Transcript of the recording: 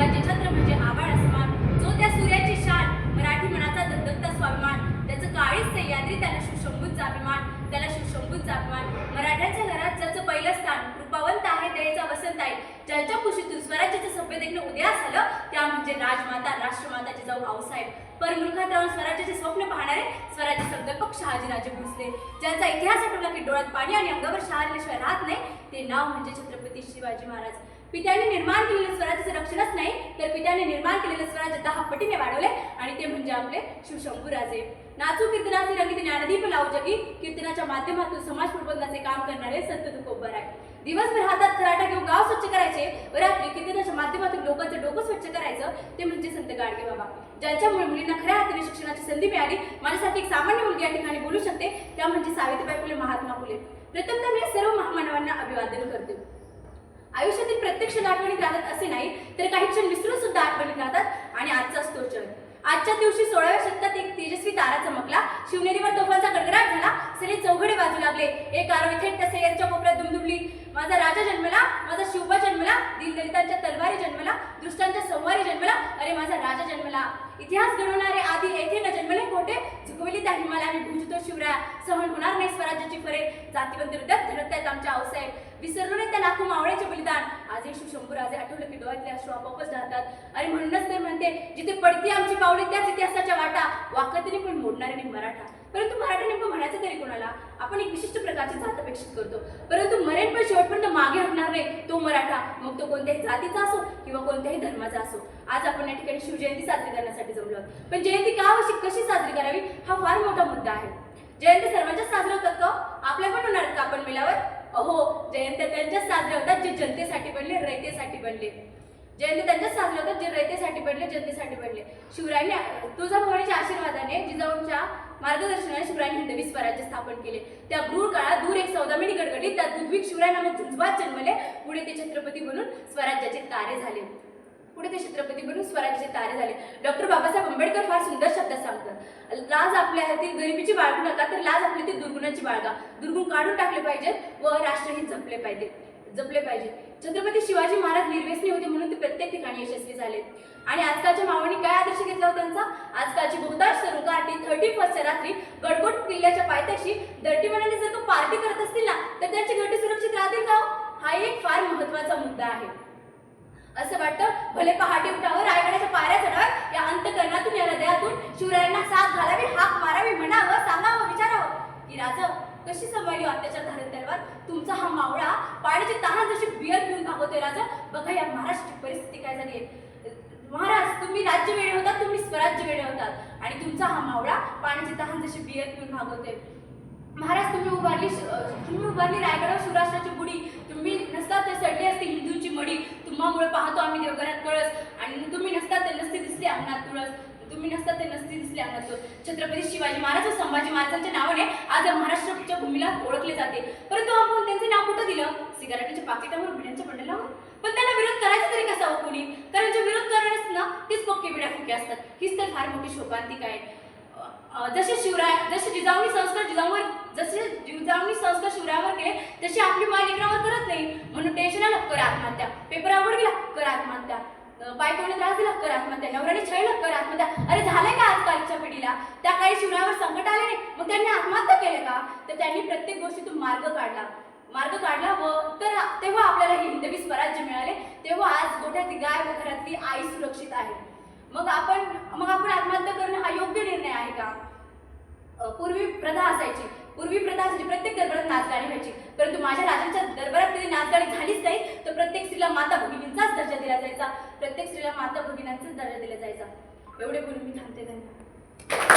त्याचे छत्र म्हणजे आभाळ असमान जो त्या सूर्याची शान मराठी मनाचा दत्तकता स्वाभिमान त्याचं काळीच सह्याद्री त्याला सुशंभूत जाभिमान त्याला सुशंभूत जाभिमान. मराठ्याच्या घरात ज्याचं पहिलं स्थान कृपावंत आहे दयेचा वसंत आहे ज्यांच्या खुशीतून स्वराज्याचं सभ्य देखणं उद्या झालं त्या म्हणजे राजमाता राष्ट्रमाता जिजाऊ आऊसाहेब परमुलखात राहून स्वराज्याचे स्वप्न पाहणारे स्वराज्य संकल्पक शहाजीराजे भोसले. ज्यांचा इतिहास आठवला की डोळ्यात पाणी आणि अंगावर शहारल्याशिवाय राहत नाही ते नाव म्हणजे छत्रपती शिवाजी महाराज. पित्याने निर्माण केलेलं स्वराज्याचं रक्षणच नाही तर पित्याने निर्माण केलेले स्वराज्य दहा पटीने वाढवले आणि ते म्हणजे आपले शिवशंभूराजे. नाचू कीर्तनाचे रंगीत ज्ञानदीप लावू जगी कीर्तनाच्या माध्यमातून समाज प्रबंधाचे काम करणारे संत तुकोबर आहे दिवसभर हातात खराटा घेऊन गाव स्वच्छ करायचे व रात्री कीर्तनाच्या माध्यमातून लोकांचं डोकं स्वच्छ करायचं ते म्हणजे संत गाडगे बाबा. ज्यांच्यामुळे मुलींना खऱ्या हाताने शिक्षणाची संधी मिळाली माझ्यासाठी एक सामान्य मुलगी या ठिकाणी बोलू शकते त्या म्हणजे सावित्रीबाई फुले महात्मा फुले. प्रथमतः मी सर्व महामानवांना अभिवादन करते. आयुष्यातील प्रत्यक्ष आठवणीत राहतात असे नाही तर काही क्षण विसरून सुद्धा आठवणीत राहतात आणि आजचाच तो क्षण. आजच्या दिवशी सोळाव्या शतकात एक तेजस्वी तारा चमकला. शिवनेरीवर तोफांचा गडगडाट झाला. सगळे चौघडे बाजू लागले. एक आरोही थेट त्या सह्याच्या कोपऱ्यात दुमदुमली. माझा राजा जन्मला माझा शिवबा जन्मला दिलदलितांच्या तलवारी जन्मला दृष्टांच्या संवारी जन्मला अरे माझा राजा इतिहास घडवणारे आधी येथे न जन्मले कोठे झुकविली त्या हिमालयाने भुजतो शिवराया. सहन होणार नाही स्वराज्याची फरे. जातीवंत हृदयात आहेत आमच्या आऊसाहेब विसरलो नाही त्या लाखो मावळ्याचे बलिदान. आजही राजे आठवलं की डोळ्यातले अश्रू आपोआपच राहतात आणि म्हणूनच तर म्हणते जिथे पडती आमची पावले त्याच इतिहासाच्या वाटा. वाकतीने पण मोडणारे मी मराठा. परंतु मराठी नेमकं म्हणायचं तरी कोणाला? आपण एक विशिष्ट प्रकारची जात अपेक्षित करतो. परंतु मरेन पण शेवटपर्यंत मागे हटणार नाही तो मराठा. मग तो कोणत्याही जातीचा असो किंवा कोणत्याही धर्माचा असो. आज आपण या ठिकाणी शिवजयंती साजरी करण्यासाठी जमलो आहोत. पण जयंती का अशी कशी साजरी करावी हा फार मोठा मुद्दा आहे. जयंती सर्वांच्याच साजरे होतात का? आपल्या पण होणार का? आपण मिळावर अहो जयंत्या त्यांच्याच साजरे होतात जे जनतेसाठी बनले रयतेसाठी बनले. जयंती त्यांच्याच साजरे होतात जे रयतेसाठी पडले जनतेसाठी पडले. शिवरायांनी तुळजाभवानीच्या आशीर्वादाने जिजाऊंच्या मार्गदर्शनाने शिवरायांनी हिंदवी स्वराज्य स्थापन केले. त्या गृह काळात दूर एक सौदामिनी गडगडली त्यात दुधविक शिवराय नामक झुंजवात जन्मले. पुढे ते छत्रपती म्हणून स्वराज्याचे तारे झाले. पुढे ते छत्रपती बनून स्वराज्याचे तारे झाले. डॉक्टर बाबासाहेब आंबेडकर फार सुंदर शब्दात सांगतात. लाज आपल्या हातील गरिबीची बाळगू नका तर लाज आपल्या ती दुर्गुणाची बाळगा. दुर्गुण काढून टाकले पाहिजेत व राष्ट्रहित जपले पाहिजे जपले पाहिजे. छत्रपती शिवाजी महाराज निर्व्यसनी होते म्हणून ते प्रत्येक ठिकाणी यशस्वी झाले. आणि आजकालच्या मावणी काय आदर्श घेतला होता त्यांचा? आजकालची बहुतांश तरुण थर्टी फर्स्टच्या रात्री गडकोट किल्ल्याच्या पायथ्याशी दर्टी मनाने जर का पार्टी करत असतील ना तर त्यांची घरटी सुरक्षित राहतील का हो? हा? एक फार महत्त्वाचा मुद्दा आहे. असं वाटतं भले पहाटे उठावं रायगडाच्या पायऱ्या चढाव्या या अंतकरणातून या हृदयातून शिवरायांना साथ घालावी हाक मारावी म्हणावं सांगावं विचारावं. की राजा कशी सांभाळली हो अत्याचार धारण तलवार? तुमचा हा मावळा पाण्याची बियर राजा बघा या महाराष्ट्राची परिस्थिती काय झाली आहे. महाराज तुम्ही राज्य वेळे होतात तुम्ही स्वराज्य वेळे होतात. आणि तुमचा हा मावळा पाण्याची तहान जशी बियर पिऊन भागवतोय. महाराज तुम्ही उभारली तुम्ही उभारली रायगडावर शिवराष्ट्राची गुढी. तुम्ही नसतात तर सडली असते हिंदूंची मडी तुम्हामुळे पाहतो आम्ही देवघरात कळस आणि तुम्ही नसतात तर नसते दिसले अंगणात तुळस. तुम्ही नसतात ते नसते दिसले असतो छत्रपती शिवाजी महाराज व संभाजी महाराजांच्या नावाने आज महाराष्ट्राच्या भूमीला ओळखले जाते. परंतु आपण त्यांचे नाव कुठं दिलं? सिगारेटच्या पाकिटावर बिड्यांच्या बंडलावर पण त्यांना विरोध करायचा तरी कसा हो कोणी? कारण जे विरोध करणारच ना तेच पक्के बिड्या फुके असतात. हीच तर फार मोठी शोकांतिक आहे. जसे शिवराय जसे जिजाऊनी संस्कार जिजाऊवर जसे जिजाऊनी संस्कार शिवरायावर केले तशी आपली माय लेकरावर करत नाही. म्हणून टेन्शन आलं कर आत्महत्या. पेपर आवड गेला कर आत्महत्या. बायकोने त्रास दिला कर आत्महत्या नवऱ्याने छळलं कर आत्महत्या अरे झालंय का आजकालच्या पिढीला? त्या काही शिवरावर संकट आले नाही. मग त्यांनी आत्महत्या केलं का? तर त्यांनी प्रत्येक गोष्टीतून मार्ग काढला. मार्ग काढला व तर तेव्हा आपल्याला हे हिंदवी स्वराज्य मिळाले. तेव्हा आज गोठ्यातली गाय व घरातली आई सुरक्षित आहे. मग आपण मग आपण आत्महत्या करणं हा योग्य निर्णय आहे का? पूर्वी प्रथा असायची. पूर्वी प्रथा असायची. प्रत्येक दरबारात नाचगाणी व्हायची. परंतु माझ्या राजांच्या दरबारात कधी नाचगाणी झालीच नाही. प्रत्येक स्त्रीला माता भगिनींचाच दर्जा दिला जायचा. प्रत्येक स्त्रीला माता भगिनींचाच दर्जा दिला जायचा. एवढे बोलून मी थांबते धन्यवाद.